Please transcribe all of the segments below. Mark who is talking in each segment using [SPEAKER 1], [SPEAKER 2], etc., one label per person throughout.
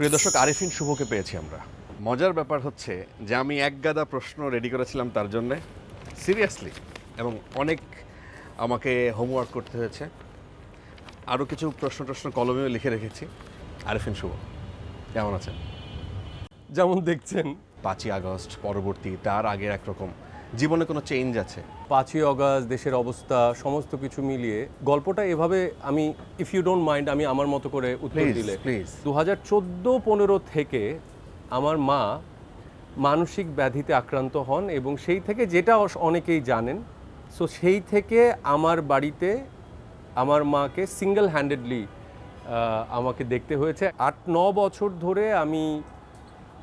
[SPEAKER 1] প্রিয় দর্শক আরিফিন শুভকে পেয়েছি আমরা। মজার ব্যাপার হচ্ছে যে আমি এক গাদা প্রশ্ন রেডি করেছিলাম তার জন্যে। সিরিয়াসলি এবং অনেক আমাকে হোমওয়ার্ক করতে হয়েছে। আরও কিছু প্রশ্ন টশ্ন কলমেও লিখে রেখেছি। আরিফিন শুভ কেমন আছেন?
[SPEAKER 2] যেমন দেখছেন।
[SPEAKER 1] পাঁচই আগস্ট পরবর্তী তার আগের একরকম। জীবনে কোনো চেঞ্জ আছে?
[SPEAKER 2] পাঁচই অগাস্ট দেশের অবস্থা সমস্ত কিছু মিলিয়ে গল্পটা এভাবে আমি ইফ ইউ ডোন্ট মাইন্ড আমি আমার মতো করে উত্তর দিলে।
[SPEAKER 1] প্লিজ
[SPEAKER 2] দু হাজার চোদ্দ পনেরো থেকে আমার মা মানসিক ব্যাধিতে আক্রান্ত হন এবং সেই থেকে যেটা অনেকেই জানেন সো সেই থেকে আমার বাড়িতে আমার মাকে সিঙ্গেল হ্যান্ডেডলি আমাকে দেখতে হয়েছে। আট ন বছর ধরে আমি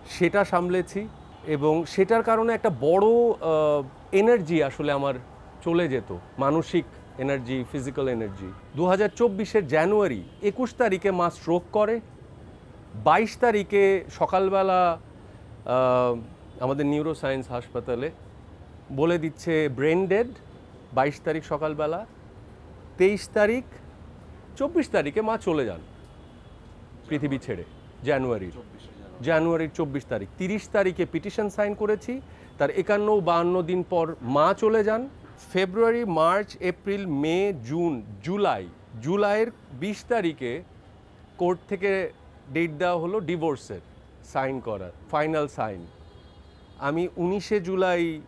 [SPEAKER 2] সেটা সামলেছি। এবং সেটার কারণে একটা বড় এনার্জি আসলে আমার চলে যেত, মানসিক এনার্জি ফিজিক্যাল এনার্জি দু হাজার চব্বিশের জানুয়ারি, একুশ তারিখে মা স্ট্রোক করে, বাইশ তারিখে সকালবেলা আমাদের নিউরো সায়েন্স হাসপাতালে বলে দিচ্ছে ব্রেন ডেড বাইশ তারিখ সকালবেলা, তেইশ তারিখ, চব্বিশ তারিখে মা চলে যান পৃথিবী ছেড়ে, জানুয়ারির। জানুয়ারির চব্বিশ তারিখ। তিরিশ তারিখে পিটিশন সাইন করেছি। তার একান্ন বাহান্ন দিন পর মা চলে যান। February, March, April, May, June, July, জুলাইয়ের বিশ তারিখে কোর্ট থেকে ডেট দেওয়া হলো ডিভোর্সের সাইন করার, ফাইনাল সাইন। আমি উনিশে জুলাই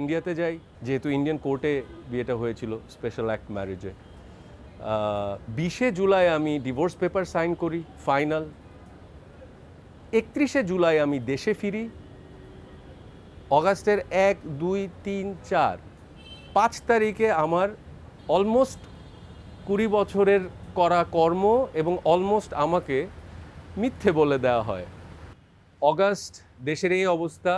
[SPEAKER 2] ইন্ডিয়াতে যাই। যেহেতু ইন্ডিয়ান কোর্টে বিয়েটা হয়েছিল, স্পেশাল অ্যাক্ট ম্যারেজে। বিশে জুলাই আমি ডিভোর্স পেপার সাইন করি, ফাইনাল। একত্রিশে জুলাই আমি দেশে ফিরি। অগাস্টের এক, দুই, তিন, চার, পাঁচ তারিখে আমার অলমোস্ট কুড়ি বছরের করা কর্ম এবং অলমোস্ট আমাকে মিথ্যে বলে দেওয়া হয়। অগাস্ট দেশের এই অবস্থা,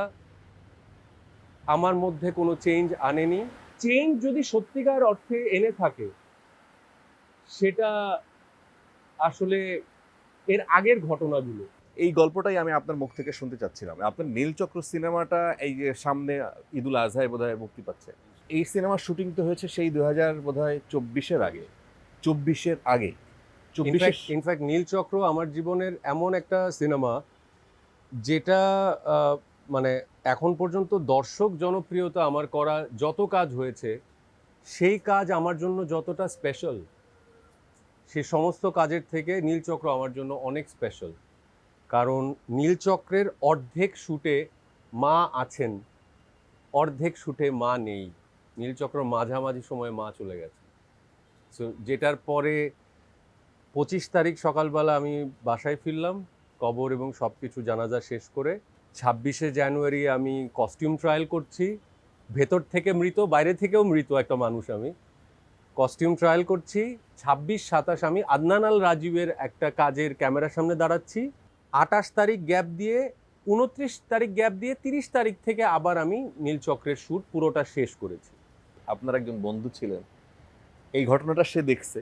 [SPEAKER 2] আমার মধ্যে কোনো চেঞ্জ আনেনি। চেঞ্জ যদি সত্যিকার অর্থে এনে থাকে, সেটা আসলে এর আগের ঘটনাগুলো।
[SPEAKER 1] এই গল্পটাই আমি আপনার মুখ থেকে শুনতে চাচ্ছিলাম। আপনার নীলচক্র সিনেমাটা এই যে সামনে ঈদুল আজহায় বোধহয় মুক্তি পাচ্ছে। এই সিনেমার শুটিং তো হয়েছে সেই দু হাজার বোধহয় চব্বিশের আগে। চব্বিশের আগে।
[SPEAKER 2] ইনফ্যাক্ট নীলচক্র আমার জীবনের এমন একটা সিনেমা যেটা মানে এখন পর্যন্ত দর্শক জনপ্রিয়তা আমার করা যত কাজ হয়েছে, সেই কাজ আমার জন্য যতটা স্পেশাল সে সমস্ত কাজের থেকে নীলচক্র আমার জন্য অনেক স্পেশাল কারণ নীলচক্রের অর্ধেক শুটে মা আছেন, অর্ধেক শুটে মা নেই। নীলচক্র মাঝামাঝি সময়ে মা চলে গেছে। সো যেটার পরে পঁচিশ তারিখ সকালবেলা আমি বাসায় ফিরলাম, কবর এবং সব কিছু জানাজা শেষ করে ছাব্বিশে জানুয়ারি আমি কস্টিউম ট্রায়াল করছি। ভেতর থেকে মৃত, বাইরে থেকেও মৃত একটা মানুষ আমি। কস্টিউম ট্রায়াল করছি। ছাব্বিশ, সাতাশ আমি আদনান আল রাজীবের একটা কাজের ক্যামেরার সামনে দাঁড়াচ্ছি। আটাশ তারিখ গ্যাপ দিয়ে, উনত্রিশ তারিখ গ্যাপ দিয়ে তিরিশ তারিখ থেকে আবার আমি নীলচক্রের শ্যুট পুরোটা শেষ করেছি।
[SPEAKER 1] আপনার একজন বন্ধু ছিলেন। এই ঘটনাটা সে দেখছে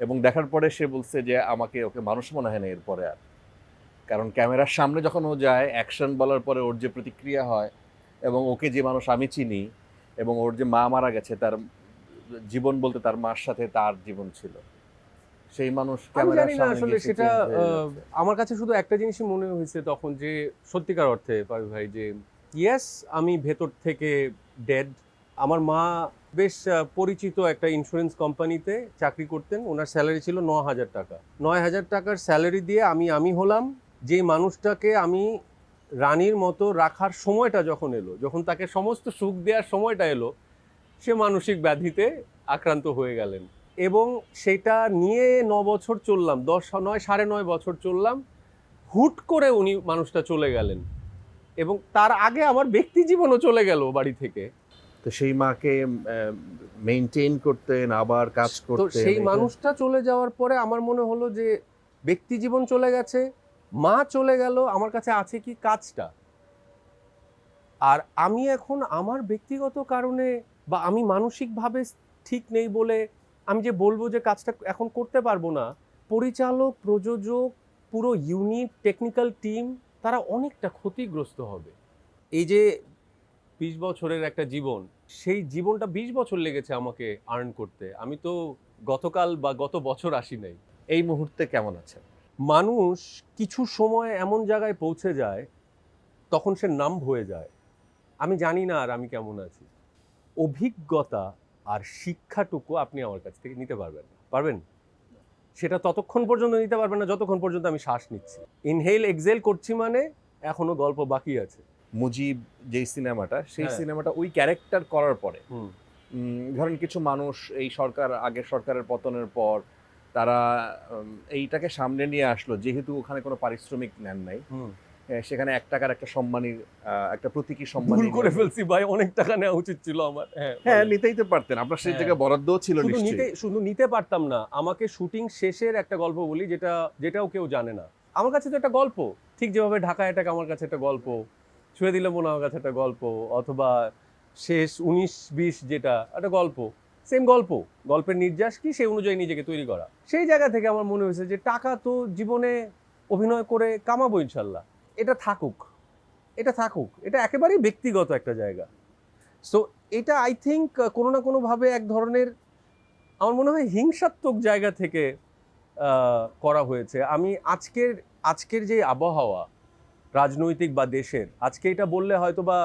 [SPEAKER 1] এবং দেখার পরে সে বলছে যে, আমাকে ওকে মানুষ মনে হয় না এরপরে আর। কারণ ক্যামেরার সামনে যখন ও যায়, অ্যাকশন বলার পরে ওর যে প্রতিক্রিয়া হয় এবং ওকে যে মানুষ আমি চিনি এবং ওর যে মা মারা গেছে, তার জীবন বলতে তার মার সাথে তার জীবন ছিল। সেই মানুষ ক্যামেরার
[SPEAKER 2] জানি না
[SPEAKER 1] সামনে
[SPEAKER 2] আসলে সেটা আমার কাছে শুধু একটা জিনিসই মনে হয়েছে তখন যে সত্যিকার অর্থে পাবি ভাই যে ইয়েস আমি ভেতর থেকে ডেড আমার মা বেশ পরিচিত একটা ইন্স্যুরেন্স কোম্পানিতে চাকরি করতেন। ওনার স্যালারি ছিল ন হাজার টাকা। নয় হাজার টাকার স্যালারি দিয়ে আমি আমি হলাম যে মানুষটাকে আমি রানীর মতো রাখার সময়টা যখন এলো যখন তাকে সমস্ত সুখ দেওয়ার সময়টা এলো সে মানসিক ব্যাধিতে আক্রান্ত হয়ে গেলেন। এবং সেটা নিয়ে ন বছর চললাম দশ নয় সাড়ে নয় বছর চললাম হুট করে উনি মানুষটা চলে গেলেন। এবং তার আগে আমার ব্যক্তি জীবনও চলে গেল বাড়ি থেকে।
[SPEAKER 1] তো সেই মাকে মেনটেন করতেন আবার কাজ করতেন
[SPEAKER 2] সেই মানুষটা চলে যাওয়ার পরে আমার মনে হলো যে ব্যক্তি জীবন চলে গেছে মা চলে গেল আমার কাছে আছে কি কাজটা? আর আমি এখন আমার ব্যক্তিগত কারণে বা আমি মানসিকভাবে ঠিক নেই বলে আমি যে বলব যে কাজটা এখন করতে পারব না পরিচালক প্রযোজক পুরো ইউনিট টেকনিক্যাল টিম তারা অনেকটা ক্ষতিগ্রস্ত হবে। এই যে বিশ বছরের একটা জীবন সেই জীবনটা বিশ বছর লেগেছে আমাকে আর্ন করতে। আমি তো গতকাল বা গত বছর আসি নাই।
[SPEAKER 1] এই মুহূর্তে কেমন আছেন?
[SPEAKER 2] মানুষ কিছু সময় এমন জায়গায় পৌঁছে যায় তখন সে নাম হয়ে যায়। আমি জানি না আর আমি কেমন আছি। অভিজ্ঞতা আর শিক্ষাটুকু আপনি আমার কাছ থেকে নিতে পারবেন না। পারবেন? সেটা ততক্ষণ পর্যন্ত নিতে পারবেন না যতক্ষণ পর্যন্ত আমি শ্বাস নিচ্ছি। ইনহেল এক্সেল করছি মানে এখনও গল্প বাকি আছে।
[SPEAKER 1] মুজিব যেই সিনেমাটা সেই
[SPEAKER 2] হ্যাঁ।
[SPEAKER 1] সিনেমাটা ওই ক্যারেক্টার করার পরে ধরেন কিছু মানুষ এই সরকার আগের সরকারের পতনের পর তারা এইটাকে সামনে নিয়ে আসলো যেহেতু ওখানে কোনো পারিশ্রমিক নেন নাই। সেখানে এক টাকার একটা সম্মানী আহ, একটা প্রতীকী
[SPEAKER 2] ভুল করে ফেলছি ভাই অনেক টাকা নেওয়া উচিত ছিল আমার। হ্যাঁ
[SPEAKER 1] হ্যাঁ নিতেই তো পারতেন। আপনার সেই
[SPEAKER 2] হ্যাঁ।
[SPEAKER 1] জায়গায় বরাদ্দও ছিল
[SPEAKER 2] শুধু নিতে শুধু নিতে পারতাম না। আমাকে শুটিং শেষের একটা গল্প বলি যেটা যেটাও কেউ জানে না। আমার কাছে তো একটা গল্প। ঠিক যেভাবে ঢাকা অ্যাটাক আমার কাছে একটা গল্প ছুঁয়ে দিলে মনে আমার কাছে একটা গল্প অথবা শেষ উনিশ বিশ যেটা একটা গল্প। সেম গল্প। গল্পের নির্যাস কি? সেই অনুযায়ী নিজেকে তৈরি করা। সেই জায়গা থেকে আমার মনে হয়েছে যে টাকা তো জীবনে অভিনয় করে কামাবো ইনশাল্লাহ। এটা থাকুক এটা থাকুক, এটা একেবারেই ব্যক্তিগত একটা জায়গা। সো এটা আই থিঙ্ক কোনো না কোনোভাবে এক ধরনের আমার মনে হয় হিংসাত্মক জায়গা থেকে করা হয়েছে। আমি আজকের আজকের যে আবহাওয়া, রাজনৈতিক বা দেশের, আজকে এটা বললে হয়তো বা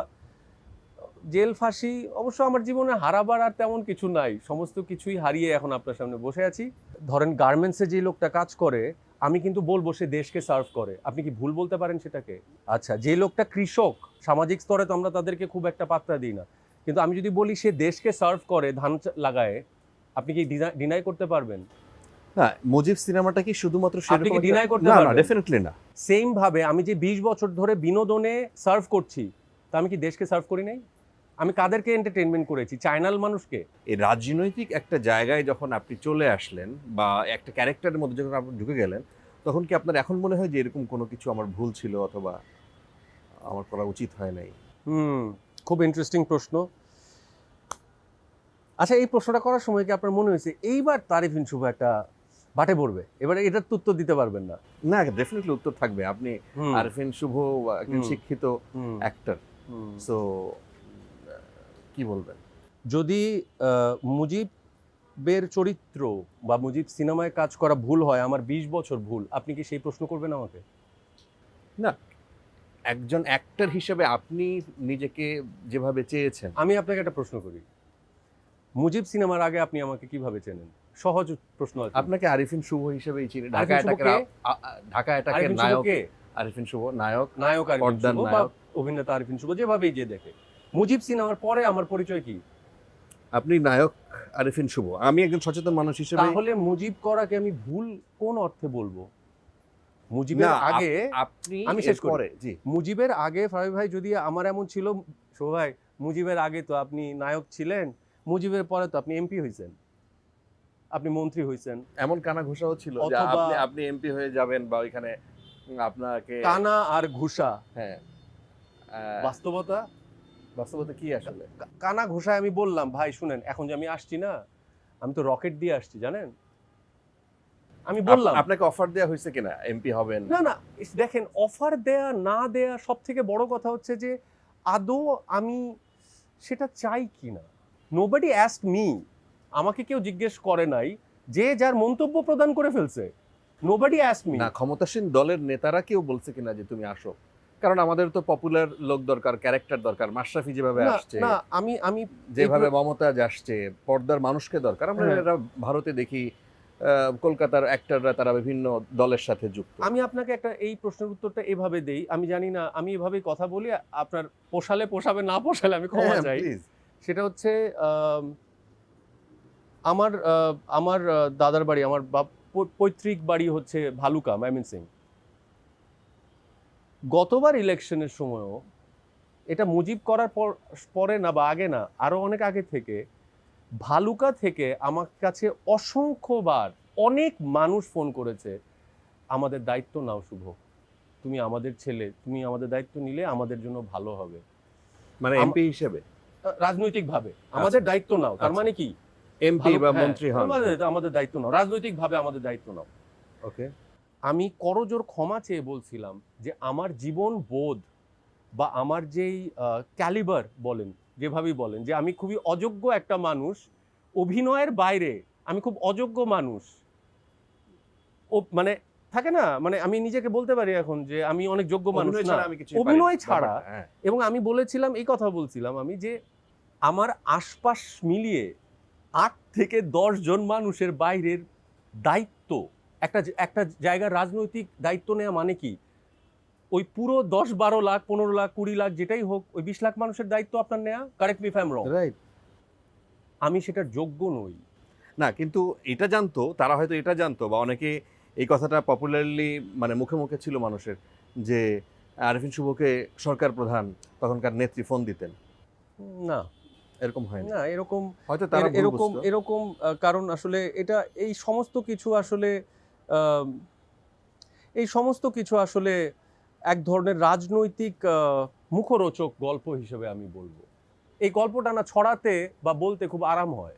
[SPEAKER 2] জেল ফাঁসি অবশ্য আমার জীবনে হারাবার আর তেমন কিছু নাই। সমস্ত কিছুই হারিয়ে এখন আপনার সামনে বসে আছি। ধরেন গার্মেন্টসে যে লোকটা কাজ করে আমি কিন্তু বলব সে দেশকে সার্ভ করে। আপনি কি ভুল বলতে পারেন সেটাকে? আচ্ছা যে লোকটা কৃষক সামাজিক স্তরে তো আমরা তাদেরকে খুব একটা পাত্তা দিই না। কিন্তু আমি যদি বলি সে দেশকে সার্ভ করে ধান লাগায় আপনি কি ডিনাই করতে পারবেন?
[SPEAKER 1] না মুজিব সিনেমাটা কি শুধুমাত্র
[SPEAKER 2] আপনি কি deny করতে
[SPEAKER 1] না না ডেফিনেটলি না।
[SPEAKER 2] সেম ভাবে আমি যে বিশ বছর ধরে বিনোদনে সার্ভ করছি তা আমি কি দেশকে সার্ভ করি নাই? আমি কাদেরকে এন্টারটেনমেন্ট করেছি? চাইনাল মানুষকে?
[SPEAKER 1] এই রাজনৈতিক একটা জায়গায় যখন আপনি চলে আসলেন বা একটা ক্যারেক্টারের মধ্যে যখন আপনি ঢুকে গেলেন তখন কি আপনার এখন মনে হয় যে এরকম কোনো কিছু আমার ভুল ছিল অথবা আমার করা উচিত হয় নাই?
[SPEAKER 2] হুম খুব ইন্টারেস্টিং প্রশ্ন। আচ্ছা এই প্রশ্নটা করার সময় কি আপনার মনে হয়েছে এইবার তারিফিন শুভ একটা বাটে পড়বে? এবারে এটার উত্তর দিতে পারবেন না।
[SPEAKER 1] না ডেফিনেটলি উত্তর থাকবে। আপনি আরফিন শুভ একজন শিক্ষিত অ্যাক্টর সো কি বলবেন?
[SPEAKER 2] যদি আহ, মুজিবের চরিত্র বা মুজিব সিনেমায় কাজ করা ভুল হয় আমার বিশ বছর ভুল আপনি কি সেই প্রশ্ন করবেন আমাকে?
[SPEAKER 1] না একজন অ্যাক্টর হিসেবে আপনি নিজেকে যেভাবে চেয়েছেন।
[SPEAKER 2] আমি আপনাকে একটা প্রশ্ন করি। মুজিব সিনেমার আগে আপনি আমাকে কীভাবে চেনেন? সহজ প্রশ্ন আছে।
[SPEAKER 1] আপনাকে আরিফিন শুভ হিসেবেই চিনি। ঢাকা অ্যাটাকের ঢাকা অ্যাটাকের নায়ক আরিফিন শুভ নায়ক
[SPEAKER 2] নায়ক আরিফিন শুভ অভিনেতা আরিফিন শুভ যেভাবেই যে দেখে। মুজিব সিনেমার পরে আমার পরিচয় কি?
[SPEAKER 1] আপনি নায়ক আরিফিন শুভ। আমি একজন সচেতন মানুষ হিসেবে
[SPEAKER 2] তাহলে মুজিব করাকে আমি ভুল কোন অর্থে বলব? মুজিবের আগে
[SPEAKER 1] আপনি
[SPEAKER 2] আমি শেষ করি।
[SPEAKER 1] জি।
[SPEAKER 2] মুজিবের আগে ফারুক ভাই যদি আমার এমন ছিল ভাই মুজিবের আগে তো আপনি নায়ক ছিলেন মুজিবের পরে তো আপনি এমপি হয়েছেন আপনি মন্ত্রী হয়েছেন
[SPEAKER 1] এমন কানা ঘোষাও ছিল যে আপনি আপনি এমপি হয়ে যাবেন বা ওইখানে আপনাকে
[SPEAKER 2] কানা আর ঘুষা।
[SPEAKER 1] হ্যাঁ।
[SPEAKER 2] বাস্তবতা?
[SPEAKER 1] বাস্তবতা কি আসলে?
[SPEAKER 2] কানা ঘোষায় আমি বললাম ভাই শুনেন এখন যে আমি আসছি না আমি তো রকেট দিয়ে আসছি জানেন? আমি বললাম
[SPEAKER 1] আপনাকে অফার দেওয়া হয়েছে কিনা? এমপি হবেন?
[SPEAKER 2] না না দেখেন অফার দেয়া না দেয়া সব থেকে বড় কথা হচ্ছে যে আদৌ আমি সেটা চাই কি না নোবডি অ্যাস্ক মি আমাকে কেউ জিজ্ঞেস করে নাই যে যার মন্তব্য প্রদান করে ফেলছে। নোবডি অ্যাস্ক মি
[SPEAKER 1] না ক্ষমতাসীন দলের নেতারা কেউ বলছে কিনা যে তুমি আসো? কারণ আমাদের তো পপুলার লোক দরকার ক্যারেক্টার দরকার মাশরাফি যেভাবে আসছে
[SPEAKER 2] না আমি আমি
[SPEAKER 1] যেভাবে মমতাজ আসছে পর্দার মানুষকে দরকার। আমরা
[SPEAKER 2] হ্যাঁ।
[SPEAKER 1] ভারতে দেখি কলকাতার অ্যাক্টররা তারা বিভিন্ন দলের সাথে যুক্ত।
[SPEAKER 2] আমি আপনাকে একটা এই প্রশ্নের উত্তরটা এভাবে দেই আমি জানি না আমি এভাবেই কথা বলি আপনার পোষালে পোষাবে না পোষালে আমি ক্ষমা
[SPEAKER 1] হ্যাঁ,
[SPEAKER 2] চাই। সেটা হচ্ছে আম, আমার আমার দাদার বাড়ি আমার বাপ পৈতৃক বাড়ি হচ্ছে ভালুকা ময়মন সিং গতবার ইলেকশনের সময়ও এটা মুজিব করার পর পরে না বা আগে না আরও অনেক আগে থেকে ভালুকা থেকে আমার কাছে অসংখ্যবার অনেক মানুষ ফোন করেছে আমাদের দায়িত্ব নাও শুভ। তুমি আমাদের ছেলে তুমি আমাদের দায়িত্ব নিলে আমাদের জন্য ভালো হবে।
[SPEAKER 1] মানে এমপি হিসেবে?
[SPEAKER 2] রাজনৈতিক ভাবে আমাদের দায়িত্ব নাও। তার
[SPEAKER 1] আচ্ছা।
[SPEAKER 2] মানে কি?
[SPEAKER 1] এমপি বা
[SPEAKER 2] হ্যাঁ,
[SPEAKER 1] মন্ত্রী হন।
[SPEAKER 2] আমাদের আমাদের দায়িত্ব নাও। রাজনৈতিক ভাবে আমাদের দায়িত্ব নাও।
[SPEAKER 1] ওকে।
[SPEAKER 2] আমি করজোর ক্ষমা চেয়ে বলছিলাম যে আমার জীবন বোধ বা আমার যেই ক্যালিবার বলেন যেভাবেই বলেন যে আমি খুবই অযোগ্য একটা মানুষ অভিনয়ের বাইরে আমি খুব অযোগ্য মানুষ। ও মানে থাকে না? মানে আমি নিজেকে বলতে পারি এখন যে আমি অনেক যোগ্য মানুষ
[SPEAKER 1] অভিনয়
[SPEAKER 2] না। অভিনয় ছাড়া।
[SPEAKER 1] হ্যাঁ।
[SPEAKER 2] এবং আমি বলেছিলাম এই কথা বলছিলাম আমি যে আমার আশপাশ মিলিয়ে আট থেকে দশ জন মানুষের বাইরের দায়িত্ব একটা একটা জায়গার রাজনৈতিক দায়িত্ব নেওয়া মানে কি? ওই পুরো দশ বারো লাখ পনেরো লাখ কুড়ি লাখ যেটাই হোক ওই বিশ লাখ মানুষের দায়িত্ব আপনার নেওয়া correct me if I'm wrong
[SPEAKER 1] right
[SPEAKER 2] আমি সেটার যোগ্য নই।
[SPEAKER 1] না কিন্তু এটা জানতো তারা হয়তো এটা জানতো বা অনেকে এই কথাটা পপুলারলি মানে মুখে মুখে ছিল মানুষের যে আরিফিন শুভকে সরকার প্রধান তখনকার নেত্রী ফোন দিতেন।
[SPEAKER 2] না।
[SPEAKER 1] এরকম হয়নি।
[SPEAKER 2] না এরকম
[SPEAKER 1] হয়তো তারা
[SPEAKER 2] এরকম এরকম কারণ আসলে এটা এই সমস্ত কিছু আসলে এই সমস্ত কিছু আসলে এক ধরনের রাজনৈতিক মুখরোচক গল্প হিসেবে আমি বলব। এই গল্পটা না ছড়াতে বা বলতে খুব আরাম হয়।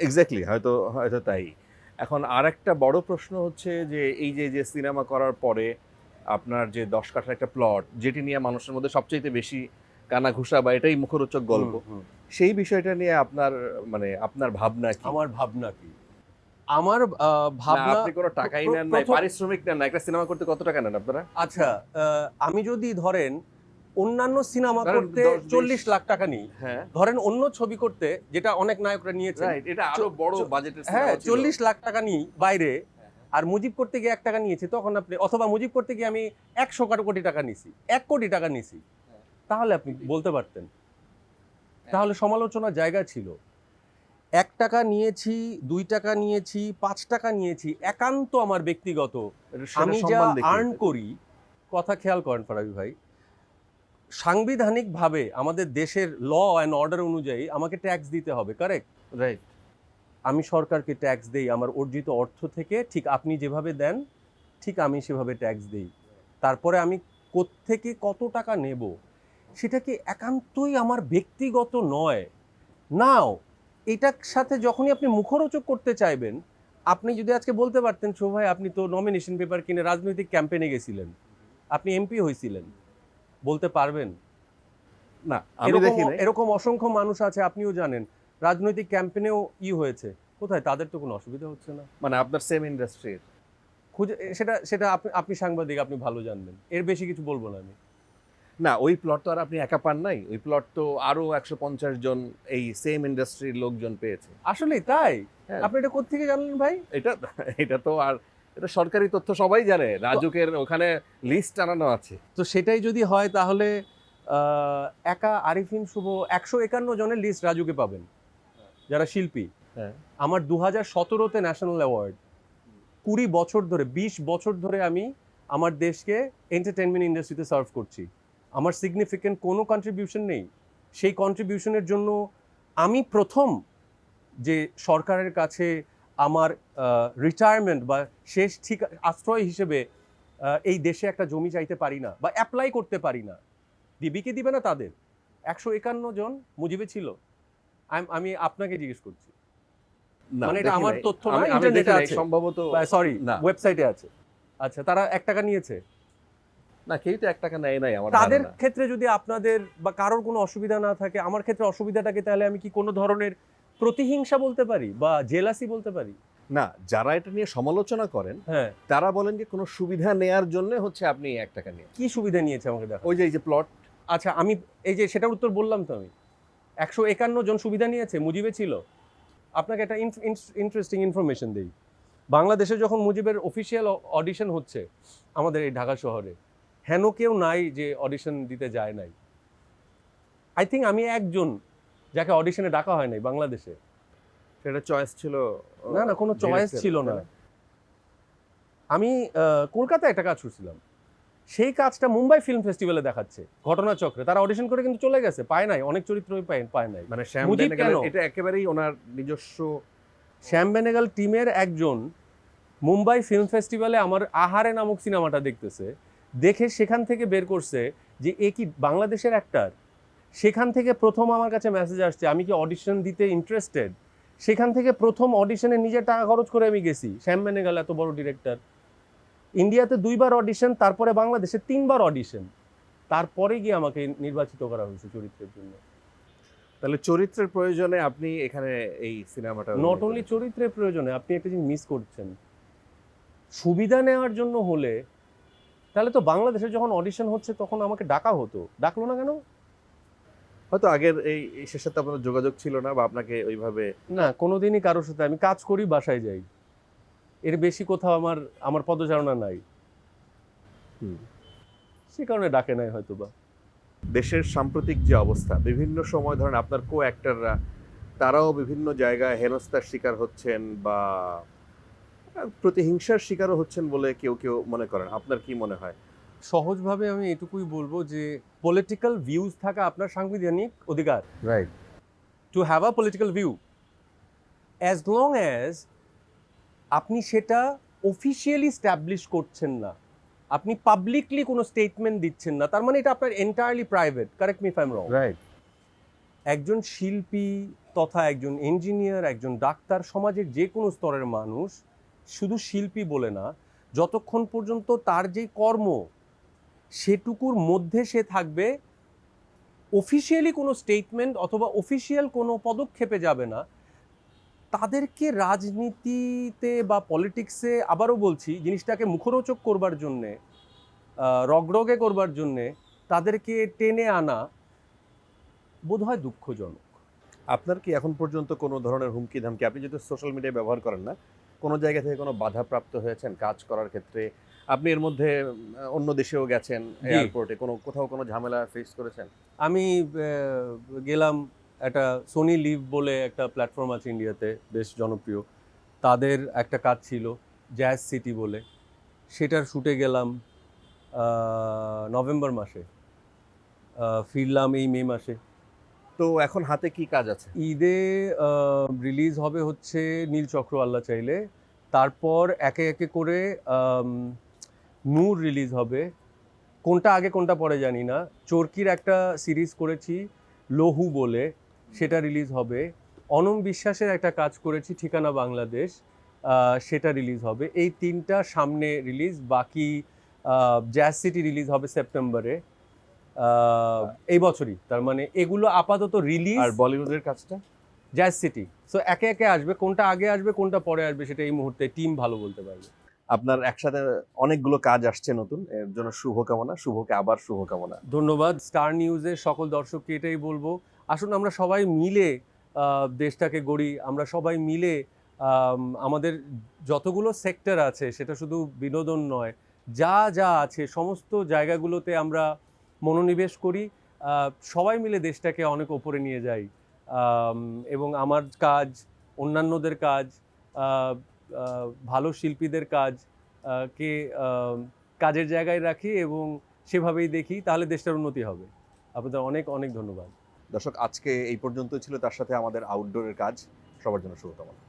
[SPEAKER 1] এক্স্যাক্টলি হয়তো হয়তো তাই। এখন আর একটা বড় প্রশ্ন হচ্ছে যে এই যে যে সিনেমা করার পরে আপনার যে দশ কাঠার একটা প্লট যেটি নিয়ে মানুষের মধ্যে সবচাইতে বেশি কানা ঘুষা বা এটাই মুখরোচক গল্প। সেই বিষয়টা নিয়ে আপনার মানে আপনার ভাবনা কি?
[SPEAKER 2] আমার ভাবনা কি? আমার ভাবনা
[SPEAKER 1] আপনি কোনো টাকাই নেন
[SPEAKER 2] প্রথম-
[SPEAKER 1] পারিশ্রমিক নেন না একটা সিনেমা করতে কত টাকা নেন আপনারা?
[SPEAKER 2] আচ্ছা আমি যদি ধরেন অন্যান্য সিনেমা করতে চল্লিশ লাখ টাকা নিই
[SPEAKER 1] হ্যাঁ।
[SPEAKER 2] ধরেন অন্য ছবি করতে যেটা অনেক নায়করা নিয়েছে
[SPEAKER 1] এটা আরও বড় বাজেটের
[SPEAKER 2] হ্যাঁ চল্লিশ লাখ টাকা নিই বাইরে আর মুজিব করতে গিয়ে এক টাকা নিয়েছি তখন আপনি অথবা মুজিব করতে গিয়ে আমি একশো কোটি টাকা নিছি এক কোটি টাকা নিছি তাহলে আপনি বলতে পারতেন। তাহলে সমালোচনার জায়গা ছিল। এক টাকা নিয়েছি দুই টাকা নিয়েছি পাঁচ টাকা নিয়েছি একান্ত আমার ব্যক্তিগত। আমি যা আর্ন করি কথা খেয়াল করেন ফারাবি ভাই সাংবিধানিকভাবে আমাদের দেশের ল অ্যান্ড অর্ডার অনুযায়ী আমাকে ট্যাক্স দিতে হবে কারেক্ট
[SPEAKER 1] রাইট
[SPEAKER 2] আমি সরকারকে ট্যাক্স দেই আমার অর্জিত অর্থ থেকে ঠিক আপনি যেভাবে দেন ঠিক আমি সেভাবে ট্যাক্স দেই। তারপরে আমি কোত্থেকে কত টাকা নেব সেটা কি একান্তই আমার ব্যক্তিগত নয়। নাও এটার সাথে যখনই আপনি মুখরোচক করতে চাইবেন আপনি যদি আজকে বলতে পারতেন শোভাই আপনি তো নমিনেশন পেপার কিনে রাজনৈতিক ক্যাম্পেইনে গেছিলেন। আপনি এমপি হয়েছিলেন বলতে পারবেন?
[SPEAKER 1] না
[SPEAKER 2] এরকম। এরকম অসংখ্য মানুষ আছে আপনিও জানেন রাজনৈতিক ক্যাম্পেনেও ই হয়েছে। কোথায়? তাদের তো কোনো অসুবিধা হচ্ছে না।
[SPEAKER 1] মানে আপনার সেম ইন্ডাস্ট্রির
[SPEAKER 2] খুঁজে সেটা সেটা আপনি আপনি সাংবাদিক আপনি ভালো জানবেন। এর বেশি কিছু বলব না আমি।
[SPEAKER 1] না ওই প্লট তো আর আপনি একা পান নাই। ওই প্লট তো আরও একশো পঞ্চাশ জন এই সেম ইন্ডাস্ট্রির লোকজন পেয়েছে।
[SPEAKER 2] আসলে তাই?
[SPEAKER 1] হ্যাঁ।
[SPEAKER 2] আপনি এটা কোত্থেকে জানলেন ভাই?
[SPEAKER 1] এটা এটা তো আর এটা সরকারি তথ্য সবাই জানে। রাজুকের ওখানে লিস্ট আনানো আছে।
[SPEAKER 2] তো সেটাই যদি হয় তাহলে একা আরিফিন শুভ একশো একান্ন জনের লিস্ট রাজুকে পাবেন যারা শিল্পী।
[SPEAKER 1] হ্যাঁ।
[SPEAKER 2] আমার দু হাজার সতেরোতে ন্যাশনাল অ্যাওয়ার্ড কুড়ি বছর ধরে বিশ বছর ধরে আমি আমার দেশকে এন্টারটেনমেন্ট ইন্ডাস্ট্রিতে সার্ভ করছি। আমার সিগনিফিকেন্ট কোনো কন্ট্রিবিউশন নেই। সেই কন্ট্রিবিউশনের জন্য আমি প্রথম যে সরকারের কাছে আমার রিটায়ারমেন্ট বা শেষ ঠিক আশ্রয় হিসেবে এই দেশে একটা জমি চাইতে পারি না বা অ্যাপ্লাই করতে পারি না। দিবিকে দিবে না তাদের? একশো একান্ন জন মুজিবে ছিল। আমি- আপনাকে জিজ্ঞেস করছি। মানে এটা আমার তথ্য না, ইন্টারনেটে আছে।
[SPEAKER 1] সম্ভবত
[SPEAKER 2] সরি। ওয়েবসাইটে আছে। আচ্ছা তারা এক টাকা নিয়েছে।
[SPEAKER 1] না কেউ তো এক টাকা নেয় নাই আমার
[SPEAKER 2] তাদের ক্ষেত্রে যদি আপনাদের বা কারোর কোনো অসুবিধা না থাকে আমার ক্ষেত্রে অসুবিধাটাকে তাহলে আমি কি কোনো ধরনের প্রতিহিংসা বলতে পারি বা জেলাসি বলতে পারি?
[SPEAKER 1] না যারা এটা নিয়ে সমালোচনা করেন
[SPEAKER 2] হ্যাঁ।
[SPEAKER 1] তারা বলেন যে কোনো সুবিধা নেয়ার জন্য হচ্ছে আপনি এক টাকা নিয়ে।
[SPEAKER 2] কি সুবিধা নিয়েছে আমাকে দেখো
[SPEAKER 1] ওই যে এই যে প্লট
[SPEAKER 2] আচ্ছা আমি এই যে সেটার উত্তর বললাম তো আমি। একশো একান্ন জন সুবিধা নিয়েছে মুজিবে ছিল। আপনাকে একটা ইন্টারেস্টিং ইনফরমেশন দিই। বাংলাদেশে যখন মুজিবের অফিসিয়াল অডিশন হচ্ছে আমাদের এই ঢাকা শহরে হেন কেউ নাই যে অডিশন দিতে যায় নাই। আই থিঙ্ক আমি একজন যাকে অডিশনে ডাকা হয় নাই বাংলাদেশে।
[SPEAKER 1] সেটা চয়েস ছিল
[SPEAKER 2] না না কোনো চয়েস ছিল না। আমি কলকাতায় একটা কাজ করছিলাম। সেই কাজটা মুম্বাই ফিল্ম ফেস্টিভ্যালে দেখাচ্ছে ঘটনাচক্রে। তারা অডিশন করে কিন্তু চলে গেছে পায় নাই অনেক চরিত্রই পায় পায় নাই।
[SPEAKER 1] মানে শ্যাম? এটা একেবারেই ওনার নিজস্ব
[SPEAKER 2] শ্যাম বেনেগাল টিমের একজন মুম্বাই ফিল্ম ফেস্টিভ্যালে আমার আহারে নামক সিনেমাটা দেখতেছে। দেখে সেখান থেকে বের করছে যে এ কি বাংলাদেশের অ্যাক্টার সেখান থেকে প্রথম আমার কাছে মেসেজ আসছে আমি কি অডিশন দিতে ইন্টারেস্টেড সেখান থেকে প্রথম অডিশনে নিজের টাকা খরচ করে আমি গেছি শ্যাম বেনেগাল এত বড় ডিরেক্টর ইন্ডিয়াতে দুইবার অডিশন তারপরে বাংলাদেশে তিনবার অডিশন তারপরে গিয়ে আমাকে নির্বাচিত করা হয়েছে চরিত্রের জন্য।
[SPEAKER 1] তাহলে চরিত্রের প্রয়োজনে আপনি এখানে এই সিনেমাটা
[SPEAKER 2] নট অনলি চরিত্রের প্রয়োজনে আপনি একটা জিনিস মিস করছেন। সুবিধা নেওয়ার জন্য হলে তাহলে তো বাংলাদেশে যখন অডিশন হচ্ছে তখন আমাকে ডাকা হতো। ডাকলো না কেন?
[SPEAKER 1] হয়তো আগের এই শেষের সাথে আপনার যোগাযোগ ছিল না বা আপনাকে ওইভাবে
[SPEAKER 2] না কোনোদিনই কারোর সাথে আমি কাজ করি বাসায় যাই। এর বেশি কোথাও আমার আমার পদচারণা নাই। সে কারণে ডাকে নাই হয়তো বা
[SPEAKER 1] দেশের সাম্প্রতিক যে অবস্থা বিভিন্ন সময় ধরেন আপনার কো অ্যাক্টররা তারাও বিভিন্ন জায়গায় হেনস্থার শিকার হচ্ছেন বা প্রতিহিংসার শিকারও হচ্ছেন বলে কেউ কেউ মনে করেন। আপনার কি মনে হয়?
[SPEAKER 2] সহজভাবে আমি এটুকুই বলব যে পলিটিক্যাল ভিউজ থাকা আপনার সাংবিধানিক অধিকার।
[SPEAKER 1] Right
[SPEAKER 2] to have a political view as long as আপনি সেটা অফিসিয়ালি স্ট্যাবলিশ করছেন না আপনি পাবলিকলি কোনো স্টেটমেন্ট দিচ্ছেন না তার মানে এটা আপনার entirely private correct me if I'm wrong
[SPEAKER 1] right
[SPEAKER 2] একজন শিল্পী তথা একজন ইঞ্জিনিয়ার একজন ডাক্তার সমাজের যে কোনো স্তরের মানুষ শুধু শিল্পী বলে না, যতক্ষণ পর্যন্ত তার যে কর্ম, সেটুকুর মধ্যে সে থাকবে অফিসিয়ালি কোনো স্টেটমেন্ট অথবা অফিসিয়াল কোনো পদক্ষেপে যাবে না, তাদেরকে রাজনীতিতে বা পলিটিক্সে আবারও বলছি, জিনিসটাকে মুখরোচক করবার জন্যে রগরগে করবার জন্যে তাদেরকে টেনে আনা বোধহয় দুঃখজনক।
[SPEAKER 1] আপনার কি এখন পর্যন্ত কোনো ধরনের হুমকি ধামকি আপনি যেহেতু সোশ্যাল মিডিয়া ব্যবহার করেন না কোনো জায়গা থেকে কোনো বাধা প্রাপ্ত হয়েছেন কাজ করার ক্ষেত্রে? আপনি এর মধ্যে অন্য দেশেও গেছেন এয়ারপোর্টে কোনো কোথাও কোনো ঝামেলা ফেস করেছেন?
[SPEAKER 2] আমি গেলাম একটা সোনি লিভ বলে একটা প্ল্যাটফর্ম আছে ইন্ডিয়াতে বেশ জনপ্রিয়। তাদের একটা কাজ ছিল জ্যাজ সিটি বলে। সেটার শুটে গেলাম নভেম্বর মাসে। ফিরলাম এই মে মাসে।
[SPEAKER 1] তো এখন হাতে কি কাজ আছে?
[SPEAKER 2] ঈদে রিলিজ হবে হচ্ছে নীলচক্র আল্লাহ চাইলে। তারপর একে একে করে নূর রিলিজ হবে। কোনটা আগে, কোনটা পরে জানি না। চরকির একটা সিরিজ করেছি, লহু বলে, সেটা রিলিজ হবে। অনম বিশ্বাসের একটা কাজ করেছি, ঠিকানা বাংলাদেশ সেটা রিলিজ হবে। এই তিনটা সামনে রিলিজ বাকি জ্যাজ সিটি রিলিজ হবে সেপ্টেম্বরে। এই বছরই। তার মানে এগুলো আপাতত রিলিজ
[SPEAKER 1] আর বলিউডের কাজটা?
[SPEAKER 2] জ্যাজ সিটি সো একে একে আসবে কোনটা আগে আসবে কোনটা পরে আসবে সেটা এই মুহূর্তে টিম ভালো বলতে পারবে।
[SPEAKER 1] আপনার একসাথে অনেকগুলো কাজ আসছে নতুন এর জন্য শুভকামনা শুভকে আবার শুভকামনা।
[SPEAKER 2] ধন্যবাদ। স্টার নিউজের সকল দর্শককে এটাই বলব। আসুন আমরা সবাই মিলে দেশটাকে গড়ি আমরা সবাই মিলে আম, আমাদের যতগুলো সেক্টর আছে সেটা শুধু বিনোদন নয় যা যা আছে সমস্ত জায়গাগুলোতে আমরা মনোনিবেশ করি সবাই মিলে দেশটাকে অনেক ওপরে নিয়ে যাই এবং আমার কাজ, অন্যান্যদের কাজ ভালো শিল্পীদের কাজ কে কাজের জায়গায় রাখি এবং সেভাবেই দেখি, তাহলে দেশটার উন্নতি হবে। আপনাদের অনেক অনেক ধন্যবাদ।
[SPEAKER 1] দর্শক, আজকে এই পর্যন্ত ছিল, তার সাথে আমাদের আউটডোরের কাজ। সবার জন্য শুভকামনা।